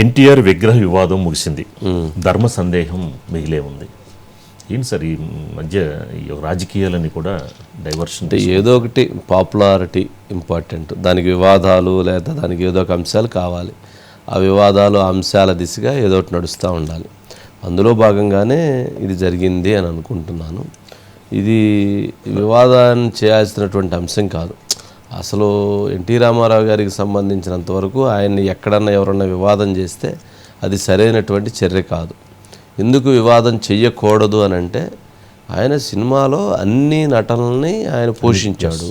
ఎన్టీఆర్ విగ్రహ వివాదం ముగిసింది. ధర్మ సందేహం మిగిలే ఉంది. ఏంటి సార్ ఈ మధ్య రాజకీయాలని కూడా డైవర్షన్ అంటే ఏదో ఒకటి పాపులారిటీ ఇంపార్టెంట్. దానికి వివాదాలు లేదా దానికి ఏదో ఒక అంశాలు కావాలి. ఆ వివాదాలు అంశాల దిశగా ఏదో ఒకటి నడుస్తూ ఉండాలి. అందులో భాగంగానే ఇది జరిగింది అని అనుకుంటున్నాను. ఇది వివాదాన్ని చేయాల్సినటువంటి అంశం కాదు. అసలు ఎన్టీ రామారావు గారికి సంబంధించినంత వరకు ఆయన్ని ఎక్కడన్నా ఎవరన్నా వివాదం చేస్తే అది సరైనటువంటి చర్య కాదు. ఎందుకు వివాదం చెయ్యకూడదు అని అంటే ఆయన సినిమాలో అన్ని నటనల్ని ఆయన పోషించాడు.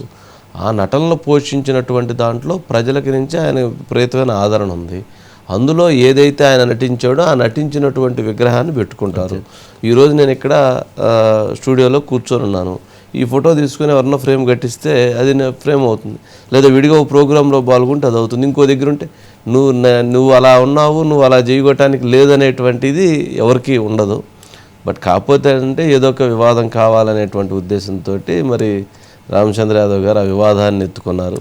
ఆ నటనలు పోషించినటువంటి దాంట్లో ప్రజలకి నుంచి ఆయన విపరీతమైన ఆదరణ ఉంది. అందులో ఏదైతే ఆయన నటించాడో ఆ నటించినటువంటి విగ్రహాన్ని పెట్టుకుంటారు. ఈరోజు నేను ఇక్కడ స్టూడియోలో కూర్చొని ఉన్నాను ఈ ఫోటో తీసుకుని ఎవరన్నా ఫ్రేమ్ కట్టిస్తే అది ఫ్రేమ్ అవుతుంది. లేదా విడిగా ఓ ప్రోగ్రాంలో పాల్గొంటే అది అవుతుంది. ఇంకో దగ్గర ఉంటే నువ్వు నువ్వు అలా ఉన్నావు నువ్వు అలా చేయగొట్టడానికి లేదనేటువంటిది ఎవరికీ ఉండదు. బట్ కాకపోతే అంటే ఏదో ఒక వివాదం కావాలనేటువంటి ఉద్దేశంతో మరి రామచంద్ర యాదవ్ గారు ఆ వివాదాన్ని ఎత్తుకున్నారు.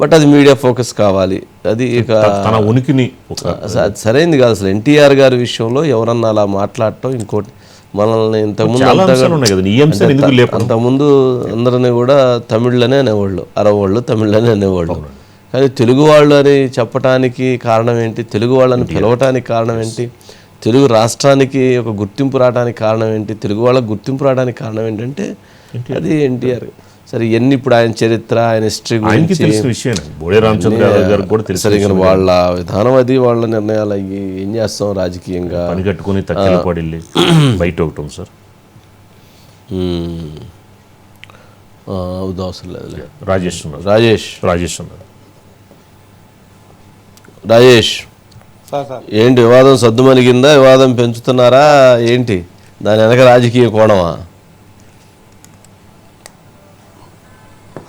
బట్ అది మీడియా ఫోకస్ కావాలి. అది ఇక తన ఉనికిని సరైంది కాదు అసలు. ఎన్టీఆర్ గారి విషయంలో ఎవరన్నా అలా మాట్లాడటం ఇంకోటి మనల్ని ఇంతకుముందు అంతకుముందు అందరినీ కూడా తమిళ్ళోనే అనేవాళ్ళు అరవాళ్ళు తమిళ్ళోనే అనేవాళ్ళు. కానీ తెలుగు వాళ్ళు అని చెప్పటానికి కారణం ఏంటి? తెలుగు వాళ్ళని పిలవటానికి కారణం ఏంటి? తెలుగు రాష్ట్రానికి ఒక గుర్తింపు రావడానికి కారణం ఏంటి? తెలుగు వాళ్ళకి గుర్తింపు రావడానికి కారణం ఏంటంటే అది ఎన్టీఆర్. సరే ఎన్ని ఇప్పుడు ఆయన చరిత్ర ఆయన హిస్టరీ ఆయనకి గురించి బోడే రామచంద్ర యాదవ్ గారికి కూడా సరే వాళ్ళ విధానం అది వాళ్ళ నిర్ణయాలు అయ్యి ఏం చేస్తాం రాజకీయంగా? పని కట్టుకుని తక్కెల పడి బయట ఒకటి సార్. అవసరం లేదు రాజేష్ రాజేష్. రాజేష్ ఉన్నారు. రాజేష్. Sir sir. ఏంటి వివాదం సద్దుమణిగిందా? వివాదం పెంచుతున్నారా? ఏంటి? దాని వెనక రాజకీయ కోణమా?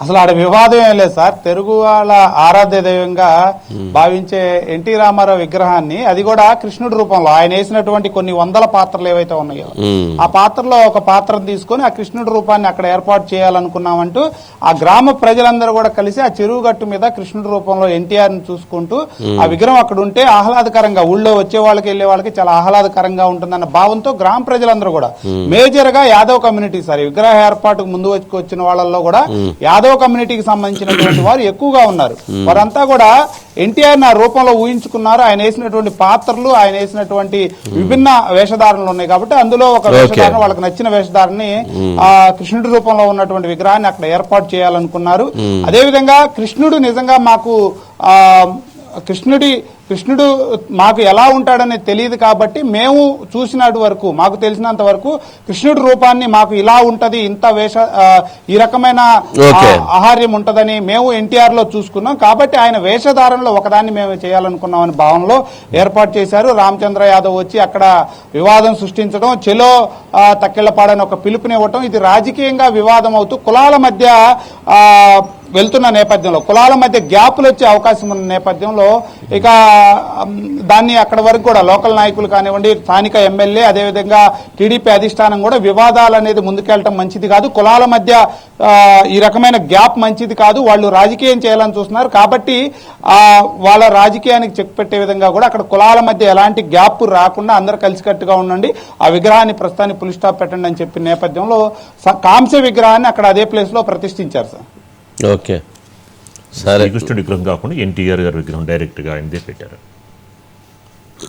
అసలు ఆడ వివాదం ఏం లేదు సార్. తెలుగు వాళ్ళ ఆరాధ్య దైవంగా భావించే ఎన్టీ రామారావు విగ్రహాన్ని అది కూడా కృష్ణుడి రూపంలో. ఆయన వేసినటువంటి కొన్ని వందల పాత్రలు ఏవైతే ఉన్నాయో. ఆ పాత్రలో ఒక పాత్రను తీసుకొని ఆ కృష్ణుడి రూపాన్ని అక్కడ ఏర్పాటు చేయాలనుకున్నామంటూ ఆ గ్రామ ప్రజలందరూ కూడా కలిసి ఆ చెరువు గట్టు మీద కృష్ణుడి రూపంలో ఎన్టీఆర్ని చూసుకుంటూ ఆ విగ్రహం అక్కడ ఉంటే ఆహ్లాదకరంగా ఊళ్ళో వచ్చే వాళ్ళకి వెళ్ళే వాళ్ళకి చాలా ఆహ్లాదకరంగా ఉంటుందన్న భావంతో గ్రామ ప్రజలందరూ కూడా మేజర్గా యాదవ్ కమ్యూనిటీ సార్. విగ్రహ ఏర్పాటుకు ముందు వచ్చి వచ్చిన వాళ్ళల్లో కూడా యాదవ్ కమ్యూనిటీకి సంబంధించినటువంటి వారు ఎక్కువగా ఉన్నారు. వారంతా కూడా ఎన్టీఆర్ నా రూపంలో ఊహించుకున్నారు. ఆయన వేసినటువంటి పాత్రలు ఆయన వేసినటువంటి విభిన్న వేషధారణలు ఉన్నాయి కాబట్టి అందులో ఒక వేషధారణ వాళ్ళకి నచ్చిన వేషధారణని ఆ కృష్ణుడి రూపంలో ఉన్నటువంటి విగ్రహాన్ని అక్కడ ఏర్పాటు చేయాలనుకున్నారు. అదేవిధంగా కృష్ణుడు నిజంగా మాకు ఆ కృష్ణుడి కృష్ణుడు మాకు ఎలా ఉంటాడని తెలియదు కాబట్టి మేము చూసినటు వరకు మాకు తెలిసినంత వరకు కృష్ణుడి రూపాన్ని మాకు ఇలా ఉంటది ఇంత వేష ఈ రకమైన ఆహార్యం ఉంటదని మేము ఎన్టీఆర్లో చూసుకున్నాం. కాబట్టి ఆయన వేషధారణలో ఒకదాన్ని మేము చేయాలనుకున్నామని భావనలో ఏర్పాటు చేశారు. రామచంద్ర యాదవ్ వచ్చి అక్కడ వివాదం సృష్టించడం చెలో తక్కెళ్ళపాడని ఒక పిలుపునివ్వటం ఇది రాజకీయంగా వివాదం అవుతూ కులాల మధ్య ఆ, వెళ్తున్న నేపథ్యంలో కులాల మధ్య గ్యాపులు వచ్చే అవకాశం ఉన్న నేపథ్యంలో ఇక దాన్ని అక్కడ వరకు కూడా లోకల్ నాయకులు కానివ్వండి స్థానిక ఎమ్మెల్యే అదేవిధంగా టీడీపీ అధిష్టానం కూడా వివాదాలు అనేది ముందుకెళ్ళటం మంచిది కాదు. కులాల మధ్య ఈ రకమైన గ్యాప్ మంచిది కాదు. వాళ్ళు రాజకీయం చేయాలని చూస్తున్నారు. కాబట్టి వాళ్ళ రాజకీయానికి చెక్ పెట్టే విధంగా కూడా అక్కడ కులాల మధ్య ఎలాంటి గ్యాప్ రాకుండా అందరు కలిసికట్టుగా ఉండండి. ఆ విగ్రహాన్ని ప్రస్తుతానికి పులి స్టాప్ పెట్టండి అని చెప్పిన నేపథ్యంలో స- కాంస్య విగ్రహాన్ని అక్కడ అదే ప్లేస్లో ప్రతిష్ఠించారు సార్. ఓకే. సరే. శ్రీకృష్ణుడి విగ్రహం కాకుండా ఎన్టీఆర్ గారి విగ్రహం డైరెక్ట్గా ఆయనదే పెట్టారు.